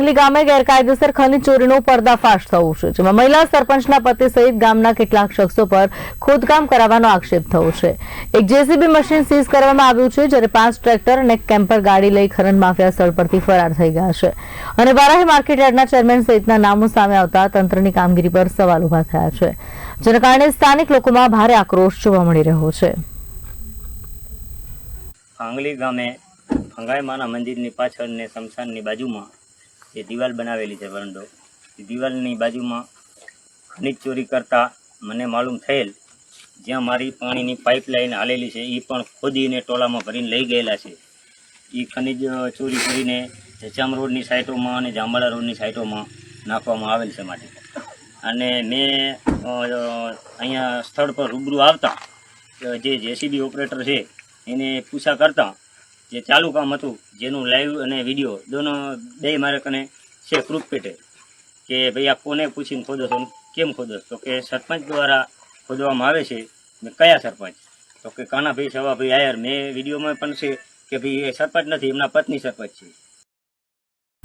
સાંગલી ગામે ગેરકાયદેસર ખનીજ ચોરીનો પર્દાફાશ થયો છે, જેમાં મહિલા સરપંચના પતિ સહિત ગામના કેટલાક શખ્સો પર ખોદકામ કરાવવાનો આક્ષેપ થયો છે. એક જેસીબી મશીન સીઝ કરવામાં આવ્યું છે, જ્યારે પાંચ ટ્રેક્ટર અને કેમ્પર ગાડી લઈ ખનન માફિયા સ્થળ પરથી ફરાર થઈ ગયા છે. અને વારાહી માર્કેટ યાર્ડના ચેરમેન સહિતના નામો સામે આવતા તંત્રની કામગીરી પર સવાલ ઊભા થયા છે, જેના કારણે સ્થાનિક લોકોમાં ભારે આક્રોશ જોવા મળી રહ્યો છે. સાંગલી ગામે ફંગાઈમાના મંદિરની પાછળ ને શમશાનની બાજુમાં જે દિવાલ બનાવેલી છે વરંડો. એ દિવાલની બાજુમાં ખનિજ ચોરી કરતા મને માલુમ થયેલ, જ્યાં મારી પાણીની પાઇપલાઇન હાલેલી છે એ પણ ખોદીને ટોલામાં ભરીને લઈ ગયેલા છે. એ ખનિજ ચોરી કરીને જચામ રોડની સાઇટોમાં અને જાંબાળા રોડની સાઇટોમાં નાખવામાં આવેલ છે માટી. અને મેં અહીંયા સ્થળ પર રૂબરૂ આવતા, જે જેસીબી ઓપરેટર છે, એને પૂછા કરતા જે ચાલુ કામ હતું, જેનું લાઈવ અને વીડિયો દોનો બે મારે કને છે પ્રૂફ પેટે. કે ભાઈ આ કોને પૂછીને ખોદો છો કેમ ખોદો તો કે સરપંચ દ્વારા ખોદવામાં આવે છે. મેં કયા સરપંચ? તો કે કાનાભાઈ સવાભાઈ આયર. મેં વિડીયોમાં પણ છે કે ભાઈ એ સરપંચ નથી, એમના પત્ની સરપંચ છે.